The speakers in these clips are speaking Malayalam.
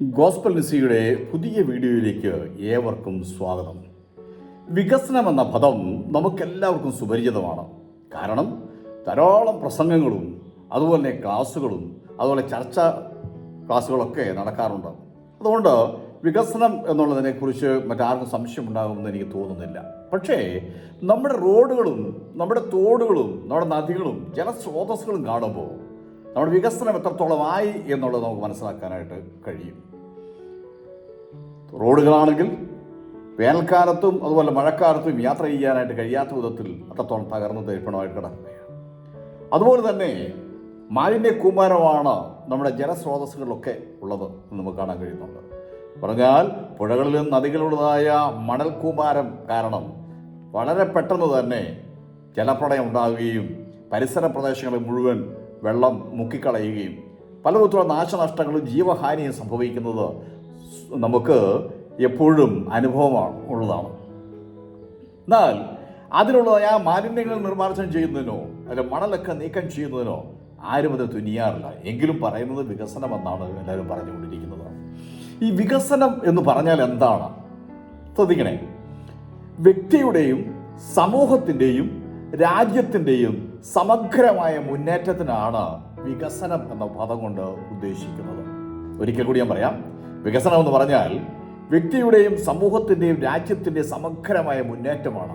ഗോസ്പൽ നിസിയുടെ പുതിയ വീഡിയോയിലേക്ക് ഏവർക്കും സ്വാഗതം. വികസനം എന്ന പദം നമുക്കെല്ലാവർക്കും സുപരിചിതമാണ്. കാരണം ധാരാളം പ്രസംഗങ്ങളും അതുപോലെ തന്നെ ക്ലാസ്സുകളും അതുപോലെ ചർച്ച ക്ലാസ്സുകളൊക്കെ നടക്കാറുണ്ട്. അതുകൊണ്ട് വികസനം എന്നുള്ളതിനെക്കുറിച്ച് മറ്റാർക്കും സംശയമുണ്ടാകുമെന്ന് എനിക്ക് തോന്നുന്നില്ല. പക്ഷേ നമ്മുടെ റോഡുകളും നമ്മുടെ തോടുകളും നമ്മുടെ നദികളും ജലസ്രോതസ്സുകളും കാണുമ്പോൾ നമ്മുടെ വികസനം എത്രത്തോളമായി എന്നുള്ളത് നമുക്ക് മനസ്സിലാക്കാനായിട്ട് കഴിയും. റോഡുകളാണെങ്കിൽ വേനൽക്കാലത്തും അതുപോലെ മഴക്കാലത്തും യാത്ര ചെയ്യാനായിട്ട് കഴിയാത്ത വിധത്തിൽ അത്രത്തോളം തകർന്ന് തീർപ്പണമായിട്ട് കിടക്കുകയാണ്. അതുപോലെ തന്നെ മാലിന്യ കൂമ്പാരമാണ് നമ്മുടെ ജലസ്രോതസ്സുകളിലൊക്കെ ഉള്ളത് എന്ന് നമുക്ക് കാണാൻ കഴിയുന്നുണ്ട്. പറഞ്ഞാൽ പുഴകളിലും നദികളുള്ളതായ മണൽ കൂമ്പാരം കാരണം വളരെ പെട്ടെന്ന് തന്നെ ജലപ്രളയം ഉണ്ടാകുകയും പരിസര പ്രദേശങ്ങളിൽ മുഴുവൻ വെള്ളം മുക്കിക്കളയുകയും പലവിധത്തിലുള്ള നാശനഷ്ടങ്ങളും ജീവഹാനിയും സംഭവിക്കുന്നത് നമുക്ക് എപ്പോഴും അനുഭവമാണ് ഉള്ളതാണ്. എന്നാൽ അതിനുള്ള ആ മാലിന്യങ്ങൾ നിർമ്മാർജനം ചെയ്യുന്നതിനോ അല്ലെ മണലൊക്കെ നീക്കം ചെയ്യുന്നതിനോ ആരും അത് തുനിയാറില്ല. എങ്കിലും പറയുന്നത് വികസനം എന്നാണ് എല്ലാവരും പറഞ്ഞുകൊണ്ടിരിക്കുന്നത്. ഈ വികസനം എന്ന് പറഞ്ഞാൽ എന്താണ്? ശ്രദ്ധിക്കണേ. വ്യക്തിയുടെയും സമൂഹത്തിന്റെയും രാജ്യത്തിന്റെയും സമഗ്രമായ മുന്നേറ്റത്തിനാണ് വികസനം എന്ന പദം കൊണ്ട് ഉദ്ദേശിക്കുന്നത്. ഒരിക്കൽ കൂടി ഞാൻ പറയാം. വികസനം എന്ന് പറഞ്ഞാൽ വ്യക്തിയുടെയും സമൂഹത്തിന്റെയും രാജ്യത്തിന്റെയും സമഗ്രമായ മുന്നേറ്റമാണ്.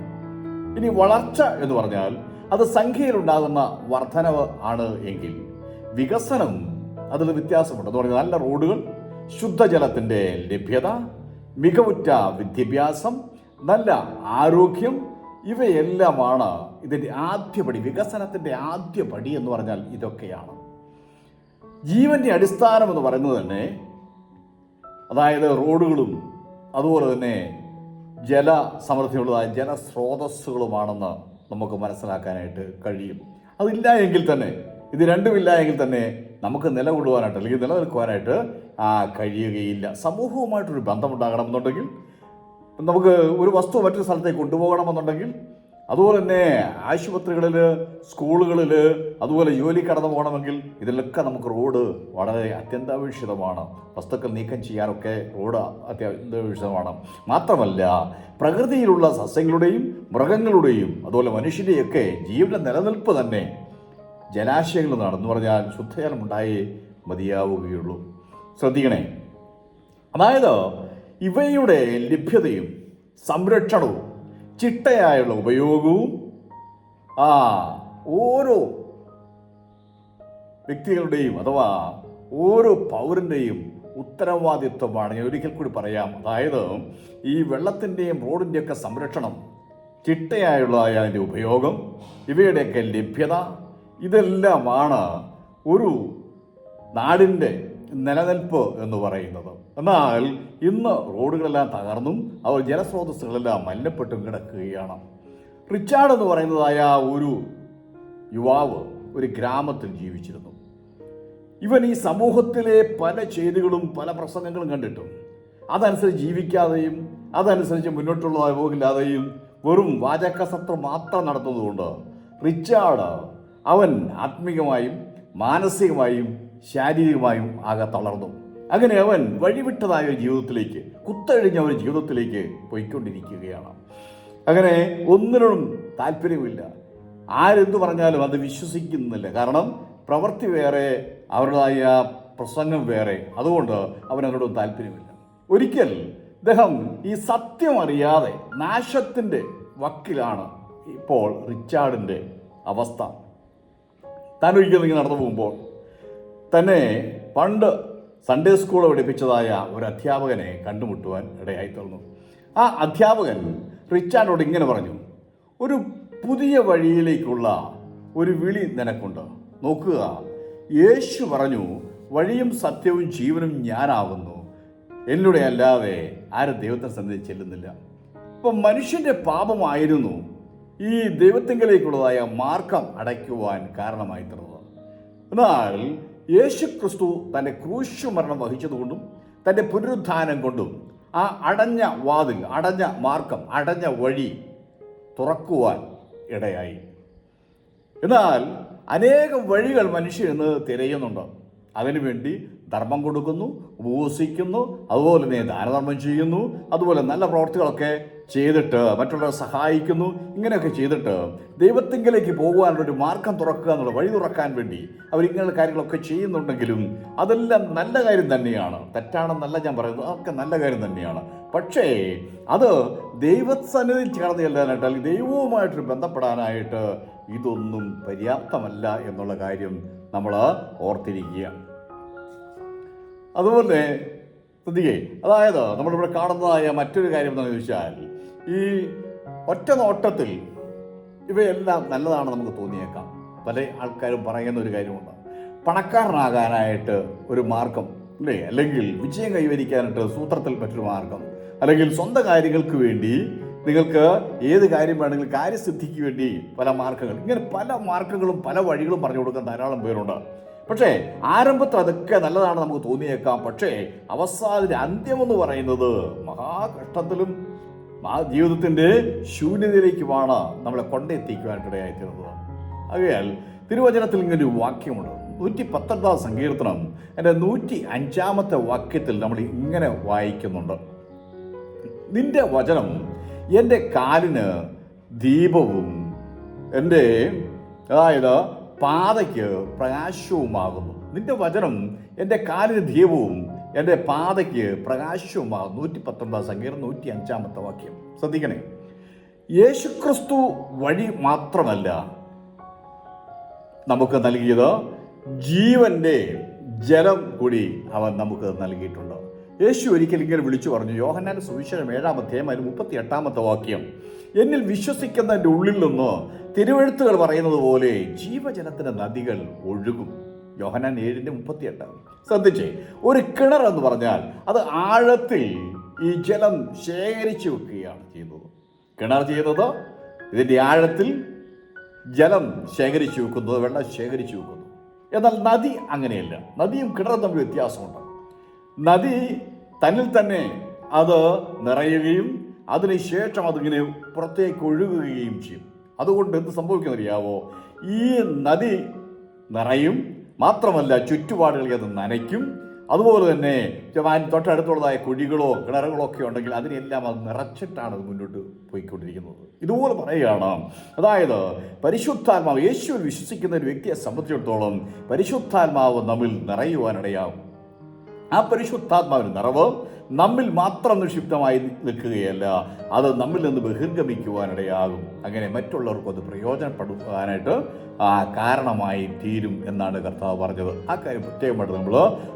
ഇനി വളർച്ച എന്ന് പറഞ്ഞാൽ അത് സംഖ്യയിലുണ്ടാകുന്ന വർധനവ് ആണ് എങ്കിൽ വികസനം അതിൽ വ്യത്യാസമുണ്ട്. എന്ന് പറഞ്ഞാൽ നല്ല റോഡുകൾ ശുദ്ധജലത്തിന്റെ ലഭ്യത മികവുറ്റ വിദ്യാഭ്യാസം നല്ല ആരോഗ്യം ഇവയെല്ലാമാണ് ഇതിന്റെ ആദ്യപടി വികസനത്തിന്റെ ആദ്യപടി എന്ന് പറഞ്ഞാൽ ഇതൊക്കെയാണ്. ജീവന്റെ അടിസ്ഥാനം എന്ന് പറയുന്നത് തന്നെ അതായത് റോഡുകളും അതുപോലെ തന്നെ ജല സമൃദ്ധിയുള്ളതായ ജലസ്രോതസ്സുകളുമാണെന്ന് നമുക്ക് മനസ്സിലാക്കാനായിട്ട് കഴിയും. അതില്ല എങ്കിൽ തന്നെ ഇത് രണ്ടുമില്ല എങ്കിൽ തന്നെ നമുക്ക് നിലകൊള്ളുവാനായിട്ട് അല്ലെങ്കിൽ നിലനിൽക്കുവാനായിട്ട് കഴിയുകയില്ല. സമൂഹവുമായിട്ടൊരു ബന്ധമുണ്ടാകണം എന്നുണ്ടെങ്കിൽ നമുക്ക് ഒരു വസ്തു മറ്റൊരു സ്ഥലത്തേക്ക് കൊണ്ടുപോകണമെന്നുണ്ടെങ്കിൽ അതുപോലെ തന്നെ ആശുപത്രികളിൽ സ്കൂളുകളിൽ അതുപോലെ ജോലി കടന്നു പോകണമെങ്കിൽ ഇതിലൊക്കെ നമുക്ക് റോഡ് വളരെ അത്യന്താപേക്ഷിതമാണ്. വസ്തുക്കൾ നീക്കം ചെയ്യാനൊക്കെ റോഡ് അത്യന്താപേക്ഷിതമാണ്. മാത്രമല്ല പ്രകൃതിയിലുള്ള സസ്യങ്ങളുടെയും മൃഗങ്ങളുടെയും അതുപോലെ മനുഷ്യന്റെയൊക്കെ ജീവിത നിലനിൽപ്പ് തന്നെ ജലാശയങ്ങളിൽ നടന്നു പറഞ്ഞാൽ ശുദ്ധജലം ഉണ്ടായേ മതിയാവുകയുള്ളൂ. ശ്രദ്ധിക്കണേ. അതായത് ഇവയുടെ ലഭ്യതയും സംരക്ഷണവും ചിട്ടയായുള്ള ഉപയോഗവും ആ ഓരോ വ്യക്തികളുടെയും അഥവാ ഓരോ പൗരന്റെയും ഉത്തരവാദിത്വമാണ് ഞാൻ ഒരിക്കൽ കൂടി പറയാം. അതായത് ഈ വെള്ളത്തിന്റെയും റോഡിന്റെയൊക്കെ സംരക്ഷണം ചിട്ടയായുള്ള അതിന്റെ ഉപയോഗം ഇവയുടെയൊക്കെ ലഭ്യത ഇതെല്ലാമാണ് ഒരു നാടിന്റെ നിലനിൽപ്പ് എന്ന് പറയുന്നത്. എന്നാൽ ഇന്ന് റോഡുകളെല്ലാം തകർന്നും അവർ ജലസ്രോതസ്സുകളെല്ലാം മല്ലപ്പെട്ടും കിടക്കുകയാണ്. റിച്ചാർഡ് എന്ന് പറയുന്നതായ ഒരു യുവാവ് ഒരു ഗ്രാമത്തിൽ ജീവിച്ചിരുന്നു. ഇവൻ ഈ സമൂഹത്തിലെ പല ചെയ്തികളും പല പ്രസംഗങ്ങളും കണ്ടിട്ടും. അതനുസരിച്ച് ജീവിക്കാതെയും അതനുസരിച്ച് മുന്നോട്ടുള്ള പോകില്ലാതെയും വെറും വാചകസത്രം മാത്രം നടത്തുന്നതുകൊണ്ട് റിച്ചാർഡ് അവൻ ആത്മീകമായും മാനസികമായും ശാരീരികമായും ആകെ തളർന്നു. അങ്ങനെ അവൻ വഴിവിട്ടതായ ഒരു ജീവിതത്തിലേക്ക് കുത്തഴിഞ്ഞ ഒരു ജീവിതത്തിലേക്ക് പോയിക്കൊണ്ടിരിക്കുകയാണ്. അങ്ങനെ ഒന്നിനും താല്പര്യമില്ല ആരെന്തു പറഞ്ഞാലും അത് വിശ്വസിക്കുന്നില്ല. കാരണം പ്രവൃത്തി വേറെ അവരുടേതായ പ്രസംഗം വേറെ. അതുകൊണ്ട് അവനവരോടും താല്പര്യമില്ല. ഒരിക്കൽ ഇദ്ദേഹം ഈ സത്യം അറിയാതെ നാശത്തിന്റെ വക്കിലാണ് ഇപ്പോൾ റിച്ചാർഡിന്റെ അവസ്ഥ. താൻ ഒരിക്കൽ ഇങ്ങനെ നടന്നു പോകുമ്പോൾ തന്നെ പണ്ട് സൺഡേ സ്കൂൾ പഠിപ്പിച്ചതായ ഒരു അധ്യാപകനെ കണ്ടുമുട്ടുവാൻ ഇടയായി തീർന്നു ആ അധ്യാപകൻ റിച്ചാർഡോട് ഇങ്ങനെ പറഞ്ഞു ഒരു പുതിയ വഴിയിലേക്കുള്ള ഒരു വിളി നിനക്കുണ്ട്. നോക്കുക യേശു പറഞ്ഞു വഴിയും സത്യവും ജീവനും ഞാനാവുന്നു. എന്നിലൂടെ അല്ലാതെ ആരും ദൈവത്തെ സന്നിധി ചെല്ലുന്നില്ല. അപ്പം മനുഷ്യന്റെ പാപമായിരുന്നു ഈ ദൈവത്തിങ്കിലേക്കുള്ളതായ മാർഗം അടയ്ക്കുവാൻ കാരണമായി തീർന്നത് എന്നാൽ യേശു ക്രിസ്തു തന്റെ ക്രൂശു മരണം വഹിച്ചതുകൊണ്ടും തന്റെ പുനരുദ്ധാനം കൊണ്ടും ആ അടഞ്ഞ വാതിൽ അടഞ്ഞ മാർഗം അടഞ്ഞ വഴി തുറക്കുവാൻ ഇടയായി. എന്നാൽ അനേകം വഴികൾ മനുഷ്യൻ ഇന്ന് തിരയുന്നുണ്ട്. അതിനുവേണ്ടി ധർമ്മം കൊടുക്കുന്നു ഉപവസിക്കുന്നു അതുപോലെ തന്നെ ദാനധർമ്മം ചെയ്യുന്നു അതുപോലെ നല്ല പ്രവർത്തികളൊക്കെ ചെയ്തിട്ട് മറ്റുള്ളവരെ സഹായിക്കുന്നു ഇങ്ങനെയൊക്കെ ചെയ്തിട്ട് ദൈവത്തിങ്കിലേക്ക് പോകുവാനുള്ളൊരു മാർഗം തുറക്കുക എന്നുള്ള വഴി തുറക്കാൻ വേണ്ടി അവർ ഇങ്ങനെയുള്ള കാര്യങ്ങളൊക്കെ ചെയ്യുന്നുണ്ടെങ്കിലും അതെല്ലാം നല്ല കാര്യം തന്നെയാണ്. തെറ്റാണെന്നല്ല ഞാൻ പറയുന്നത് അതൊക്കെ നല്ല കാര്യം തന്നെയാണ്. പക്ഷേ അത് ദൈവസന്നിധി ചേർന്ന് ചെല്ലാനായിട്ട് അല്ലെങ്കിൽ ദൈവവുമായിട്ട് ബന്ധപ്പെടാനായിട്ട് ഇതൊന്നും പര്യാപ്തമല്ല എന്നുള്ള കാര്യം നമ്മൾ ഓർത്തിരിക്കുക. അതുപോലെ ശ്രദ്ധിക്കേ അതായത് നമ്മളിവിടെ കാണുന്നതായ മറ്റൊരു കാര്യം എന്താണെന്ന് ചോദിച്ചാൽ ഈ ഒറ്റ നോട്ടത്തിൽ ഇവയെല്ലാം നല്ലതാണെന്ന് നമുക്ക് തോന്നിയേക്കാം. പല ആൾക്കാരും പറയുന്ന ഒരു കാര്യമുണ്ട്. പണക്കാരനാകാനായിട്ട് ഒരു മാർഗം അല്ലേ? അല്ലെങ്കിൽ വിജയം കൈവരിക്കാനായിട്ട് സൂത്രത്തിൽ മറ്റൊരു മാർഗം. അല്ലെങ്കിൽ സ്വന്തം കാര്യങ്ങൾക്ക് വേണ്ടി നിങ്ങൾക്ക് ഏത് കാര്യം വേണമെങ്കിലും കാര്യസിദ്ധിക്ക് വേണ്ടി പല മാർഗങ്ങൾ ഇങ്ങനെ പല മാർഗങ്ങളും പല വഴികളും പറഞ്ഞു കൊടുക്കാൻ ധാരാളം പേരുണ്ട്. പക്ഷേ ആരംഭത്തിൽ അതൊക്കെ നല്ലതാണ് നമുക്ക് തോന്നിയേക്കാം. പക്ഷേ അവസാനത്തിന്റെ അന്ത്യമെന്ന് പറയുന്നത് മഹാകഷ്ടത്തിലും ആ ജീവിതത്തിന്റെ ശൂന്യതയിലേക്കുമാണ് നമ്മളെ കൊണ്ടെത്തിക്കുവാനിടയായിത്തീരുന്നത് ആകയാൽ തിരുവചനത്തിൽ ഇങ്ങനെ ഒരു വാക്യമുണ്ട്. നൂറ്റി പത്തൊൻപതാം സങ്കീർത്തനം എന്റെ നൂറ്റി അഞ്ചാമത്തെ വാക്യത്തിൽ നമ്മൾ ഇങ്ങനെ വായിക്കുന്നുണ്ട്. നിന്റെ വചനം എന്റെ കാലിന് ദീപവും എന്റെ അതായത് പാതയ്ക്ക് പ്രകാശവുമാകുന്നു. നിന്റെ വചനം എന്റെ കാലിന് ദീപവും എന്റെ പാതയ്ക്ക് പ്രകാശവുമാകുന്നു. നൂറ്റി പത്തൊമ്പതാം സങ്കീർണം നൂറ്റി അഞ്ചാമത്തെ വാക്യം. ശ്രദ്ധിക്കണേ. യേശുക്രിസ്തു വഴി മാത്രമല്ല നമുക്ക് നൽകിയത് ജീവന്റെ ജലം കൂടി അവൻ നമുക്ക് നൽകിയിട്ടുണ്ട്. യേശു ഒരിക്കലെങ്കിലും വിളിച്ചു പറഞ്ഞു യോഹന്നാൻ സുവിശേഷം ഏഴാമത്തെ മുപ്പത്തി എട്ടാമത്തെ വാക്യം. എന്നിൽ വിശ്വസിക്കുന്നതിന്റെ ഉള്ളിൽ നിന്ന് തിരുവഴുത്തുകൾ പറയുന്നത് പോലെ ജീവജലത്തിന്റെ നദികൾ ഒഴുകും. യോഹനാൻ ഏഴിന്റെ മുപ്പത്തി എട്ടാണ് ശ്രദ്ധിച്ചേ ഒരു കിണർ എന്ന് പറഞ്ഞാൽ അത് ആഴത്തിൽ ഈ ജലം ശേഖരിച്ചു വെക്കുകയാണ് ചെയ്യുന്നത്. കിണർ ചെയ്യുന്നത് ഇതിന്റെ ആഴത്തിൽ ജലം ശേഖരിച്ചു വെക്കുന്നത് വെള്ളം ശേഖരിച്ചു വെക്കുന്നു. എന്നാൽ നദി അങ്ങനെയല്ല. നദിയും കിണറും തമ്മിൽ വ്യത്യാസമുണ്ട്. നദി തന്നിൽ തന്നെ അത് നിറയുകയും അതിനുശേഷം അതിങ്ങനെ പുറത്തേക്ക് ഒഴുകുകയും ചെയ്യും. അതുകൊണ്ട് എന്ത് സംഭവിക്കുന്നറിയാവോ? ഈ നദി നിറയും. മാത്രമല്ല ചുറ്റുപാടുകളിൽ അത് നനയ്ക്കും. അതുപോലെ തന്നെ ജവാൻ തൊട്ടടുത്തുള്ളതായ കുഴികളോ കിണറുകളോ ഒക്കെ ഉണ്ടെങ്കിൽ അതിനെല്ലാം അത് നിറച്ചിട്ടാണ് അത് മുന്നോട്ട് പോയിക്കൊണ്ടിരിക്കുന്നത്. ഇതുപോലെ പറയുകയാണ്. അതായത് പരിശുദ്ധാത്മാവ് യേശുവിൽ വിശ്വസിക്കുന്ന ഒരു വ്യക്തിയെ സംബന്ധിച്ചിടത്തോളം പരിശുദ്ധാത്മാവ് നമ്മിൽ നിറയുവാനിടയാവും ആ പരിശുദ്ധാത്മാവിന് നിറവ് നമ്മിൽ മാത്രം നിക്ഷിപ്തമായി നിൽക്കുകയല്ല. അത് നമ്മിൽ നിന്ന് ബഹിർഗമിക്കുവാനിടയാകും. അങ്ങനെ മറ്റുള്ളവർക്കും അത് പ്രയോജനപ്പെടുവാനായിട്ട് ആ കാരണമായി തീരും എന്നാണ് കർത്താവ് പറഞ്ഞത്. ആ കാര്യം പ്രത്യേകമായിട്ട് നമ്മൾ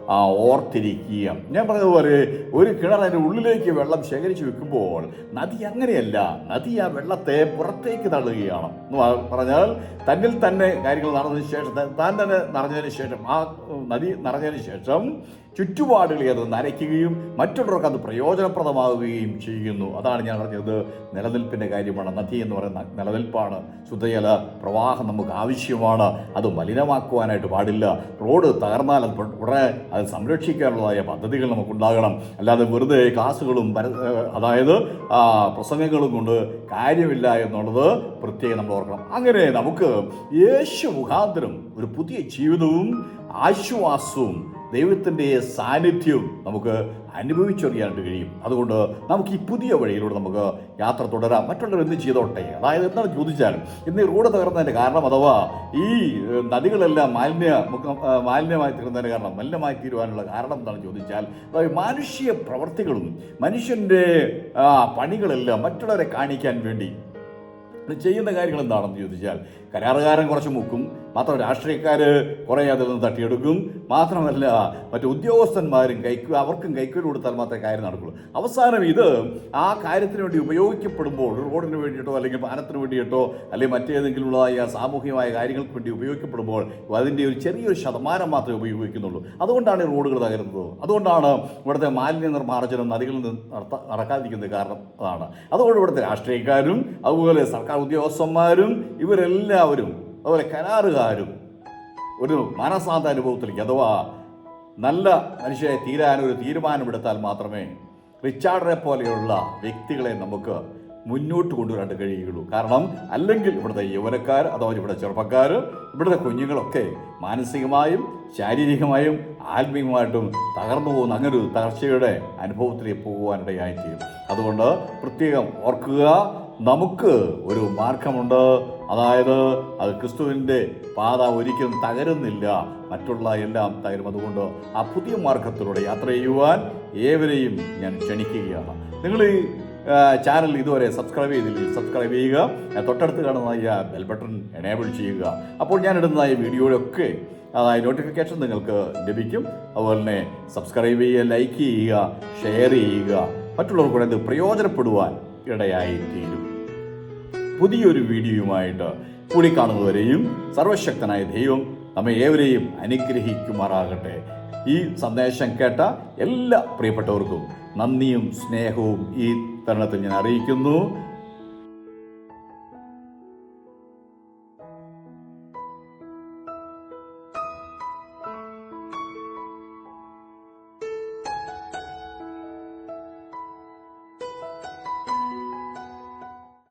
ആ ഓർത്തിരിക്കുക. ഞാൻ പറഞ്ഞതുപോലെ ഒരു കിണറിന്റെ ഉള്ളിലേക്ക് വെള്ളം ശേഖരിച്ച് വെക്കുമ്പോൾ നദി അങ്ങനെയല്ല. നദി ആ വെള്ളത്തെ പുറത്തേക്ക് തള്ളുകയാണ്. എന്ന് പറഞ്ഞാൽ തന്നിൽ തന്നെ കാര്യങ്ങൾ നടന്നതിന് ശേഷം താൻ തന്നെ നിറഞ്ഞതിന് ശേഷം ആ നദി നിറഞ്ഞതിന് ശേഷം ചുറ്റുപാടുകളെ അത് നരയ്ക്കുകയും മറ്റുള്ളവർക്ക് അത് പ്രയോജനപ്രദമാവുകയും ചെയ്യുന്നു. അതാണ് ഞാൻ പറഞ്ഞത്. നിലനിൽപ്പിന്റെ കാര്യമാണ്. നദി എന്ന് പറയുന്ന നിലനിൽപ്പാണ്. ശുദ്ധജല പ്രവാഹം നമുക്ക് ആവശ്യമാണ് അത് മലിനമാക്കുവാനായിട്ട് പാടില്ല. റോഡ് തകർന്നാൽ അത് ഉടനെ അത് സംരക്ഷിക്കാനുള്ളതായ പദ്ധതികൾ നമുക്കുണ്ടാകണം. അല്ലാതെ വെറുതെ ക്ലാസ്സുകളും അതായത് പ്രസംഗങ്ങളും കൊണ്ട് കാര്യമില്ല എന്നുള്ളത് പ്രത്യേകം നമ്മൾ ഓർക്കണം. അങ്ങനെ നമുക്ക് യേശു മുഖാന്തരം ഒരു പുതിയ ജീവിതവും ആശ്വാസവും ദൈവത്തിന്റെ സാന്നിധ്യവും നമുക്ക് അനുഭവിച്ചറിയാനായിട്ട് കഴിയും. അതുകൊണ്ട് നമുക്ക് ഈ പുതിയ വഴിയിലൂടെ നമുക്ക് യാത്ര തുടരാം. മറ്റുള്ളവർ എന്ത് ചെയ്തോട്ടെ? അതായത് എന്താണ് ചോദിച്ചാൽ ഇന്ന് ഈ റോഡ് തകർന്നതിന്റെ കാരണം അഥവാ ഈ നദികളെല്ലാം മാലിന്യ മാലിന്യമായി തീർന്നതിന്റെ കാരണം മലിനമായി തീരുവാനുള്ള കാരണം എന്താണെന്ന് ചോദിച്ചാൽ അതായത് മാനുഷ്യ പ്രവർത്തികളും മനുഷ്യന്റെ പണികളെല്ലാം മറ്റുള്ളവരെ കാണിക്കാൻ വേണ്ടി ചെയ്യുന്ന കാര്യങ്ങൾ എന്താണെന്ന് ചോദിച്ചാൽ കരാറുകാരൻ കുറച്ച് മുക്കും മാത്രം രാഷ്ട്രീയക്കാർ കുറേ അതിൽ നിന്ന് തട്ടിയെടുക്കും. മാത്രമല്ല മറ്റു ഉദ്യോഗസ്ഥന്മാരും കൈക്ക് അവർക്കും കൈക്കൂലി കൊടുത്താൽ മാത്രമേ കാര്യം നടക്കുള്ളൂ. അവസാനം ഇത് ആ കാര്യത്തിന് വേണ്ടി ഉപയോഗിക്കപ്പെടുമ്പോൾ റോഡിന് വേണ്ടിയിട്ടോ അല്ലെങ്കിൽ പാനത്തിന് വേണ്ടിയിട്ടോ അല്ലെങ്കിൽ മറ്റേതെങ്കിലുമുള്ളതായ സാമൂഹികമായ കാര്യങ്ങൾക്ക് വേണ്ടി ഉപയോഗിക്കപ്പെടുമ്പോൾ അതിന്റെ ഒരു ചെറിയൊരു ശതമാനം മാത്രമേ ഉപയോഗിക്കുന്നുള്ളൂ. അതുകൊണ്ടാണ് ഈ റോഡുകൾ തകരുന്നത്. അതുകൊണ്ടാണ് ഇവിടുത്തെ മാലിന്യ നിർമ്മാർജനം നദികളിൽ നിന്ന് നടത്ത നടക്കാതിരിക്കുന്നത് കാരണം അതാണ്. അതുകൊണ്ട് ഇവിടുത്തെ രാഷ്ട്രീയക്കാരും അതുപോലെ സർക്കാർ ഉദ്യോഗസ്ഥന്മാരും ഇവരെല്ലാവരും അതുപോലെ കരാറുകാരും ഒരു മാനസാന്ത അനുഭവത്തിലേക്ക് അഥവാ നല്ല മനുഷ്യരെ തീരാൻ ഒരു തീരുമാനമെടുത്താൽ മാത്രമേ റിച്ചാർഡിനെ പോലെയുള്ള വ്യക്തികളെ നമുക്ക് മുന്നോട്ട് കൊണ്ടുവരാൻ കഴിയുകയുള്ളൂ. കാരണം അല്ലെങ്കിൽ ഇവിടുത്തെ യൗവനക്കാർ അഥവാ ഇവിടെ ചെറുപ്പക്കാർ ഇവിടുത്തെ കുഞ്ഞുങ്ങളൊക്കെ മാനസികമായും ശാരീരികമായും ആത്മീയമായിട്ടും തകർന്നു പോകുന്ന അങ്ങനെ ഒരു തകർച്ചയുടെ അനുഭവത്തിലേക്ക് പോകുവാനിടയായിത്തീരും. അതുകൊണ്ട് പ്രത്യേകം ഓർക്കുക നമുക്ക് ഒരു മാർഗമുണ്ട്. അതായത് അത് ക്രിസ്തുവിന്റെ പാത ഒരിക്കലും തകരുന്നില്ല. മറ്റുള്ള എല്ലാം തകരും. അതുകൊണ്ട് ആ പുതിയ മാർഗത്തിലൂടെ യാത്ര ചെയ്യുവാൻ ഏവരെയും ഞാൻ ക്ഷണിക്കുകയാണ്. നിങ്ങൾ ഈ ചാനൽ ഇതുവരെ സബ്സ്ക്രൈബ് ചെയ്തില്ലെങ്കിൽ സബ്സ്ക്രൈബ് ചെയ്യുക. തൊട്ടടുത്ത് കാണുന്ന ഈ ബെൽ ബട്ടൺ എനേബിൾ ചെയ്യുക. അപ്പോൾ ഞാൻ ഇടുന്ന ഈ വീഡിയോയിലൊക്കെ അതായത് നോട്ടിഫിക്കേഷൻ നിങ്ങൾക്ക് ലഭിക്കും. അതുപോലെ തന്നെ സബ്സ്ക്രൈബ് ചെയ്യുക ലൈക്ക് ചെയ്യുക ഷെയർ ചെയ്യുക. മറ്റുള്ളവർക്കൂടെ ഇത് പ്രയോജനപ്പെടുവാൻ ഇടയായി തീരും പുതിയൊരു വീഡിയോയുമായിട്ട് കൂടിക്കാണുന്നവരെയും സർവശക്തനായ ദൈവം നമ്മെ ഏവരെയും അനുഗ്രഹിക്കുമാറാകട്ടെ. ഈ സന്ദേശം കേട്ട എല്ലാ പ്രിയപ്പെട്ടവർക്കും നന്ദിയും സ്നേഹവും ഈ തരുണത്തിൽ ഞാൻ അറിയിക്കുന്നു.